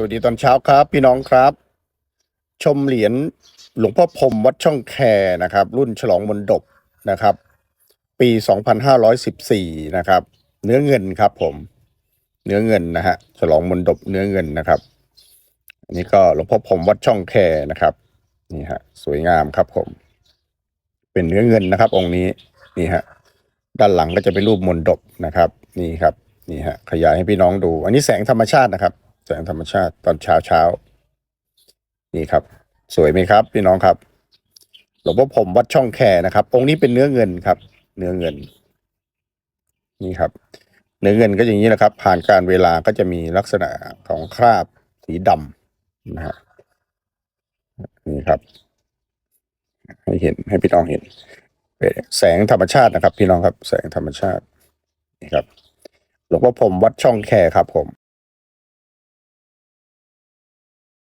สวัสดีตอนเช้าครับ พี่น้องครับ ชมเหรียญหลวงพ่อพรมวัดช่องแคนะครับ รุ่นฉลองมนดบนะครับ ปี 2514 นะครับ เนื้อเงินครับผม เนื้อเงินนะฮะฉลองมนดบเนื้อเงินนะครับ อันนี้ก็หลวงพ่อพรมวัดช่องแคนะครับนี่ฮะสวยงามครับผม เป็นเนื้อเงินนะครับ องค์นี้นี่ฮะด้านหลังก็จะเป็นรูปมนดบนะครับ นี่ครับนี่ฮะขยายให้พี่น้องดู อันนี้แสงธรรมชาตินะครับ แสงธรรมชาติตอนเช้าเช้านี่ครับ สวยไหมครับ พี่น้องครับหลวงพ่อผมวัดช่องแคนะครับ องค์นี้เป็นเนื้อเงินครับ เนื้อเงิน นี่ครับ เนื้อเงินก็อย่างนี้นะครับ ผ่านการเวลาก็จะมีลักษณะของคราบสีดำนะฮะนี่ครับ ให้เห็นให้พี่น้องเห็นเป็นแสงธรรมชาตินะครับ พี่น้องครับ แสงธรรมชาตินี่ครับหลวงพ่อผมวัดช่องแคครับผม